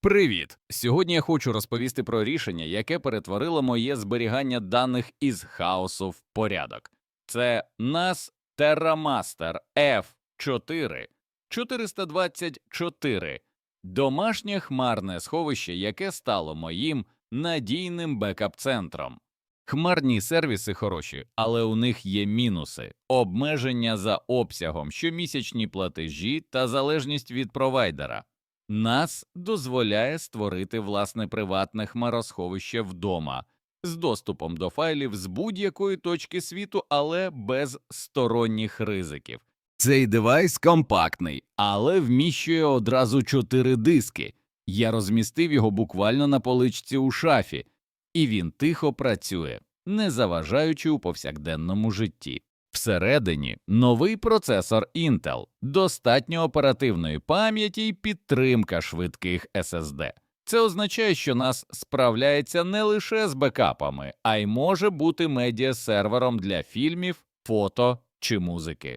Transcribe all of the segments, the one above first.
Привіт! Сьогодні я хочу розповісти про рішення, яке перетворило моє зберігання даних із хаосу в порядок. Це NAS TerraMaster F4 424 домашнє хмарне сховище, яке стало моїм надійним бекап-центром. Хмарні сервіси хороші, але у них є мінуси: обмеження за обсягом, щомісячні платежі та залежність від провайдера. Нас дозволяє створити власне приватне хмаросховище вдома з доступом до файлів з будь-якої точки світу, але без сторонніх ризиків. Цей девайс компактний, але вміщує одразу чотири диски. Я розмістив його буквально на поличці у шафі, і він тихо працює, не заважаючи у повсякденному житті. Всередині новий процесор Intel, достатньо оперативної пам'яті і підтримка швидких SSD. Це означає, що нас справляється не лише з бекапами, а й може бути медіасервером для фільмів, фото чи музики.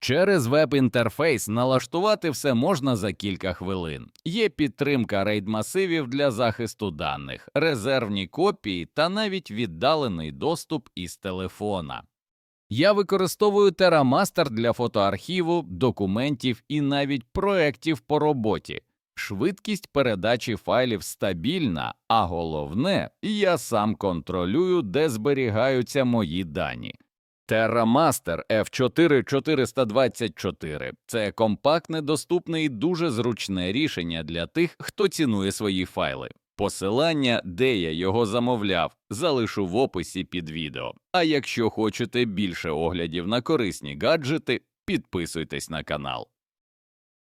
Через веб-інтерфейс налаштувати все можна за кілька хвилин. Є підтримка рейд-масивів для захисту даних, резервні копії та навіть віддалений доступ із телефона. Я використовую TerraMaster для фотоархіву, документів і навіть проєктів по роботі. Швидкість передачі файлів стабільна, а головне, я сам контролюю, де зберігаються мої дані. TerraMaster F4 424 – це компактне, доступне і дуже зручне рішення для тих, хто цінує свої файли. Посилання, де я його замовляв, залишу в описі під відео. А якщо хочете більше оглядів на корисні гаджети, підписуйтесь на канал.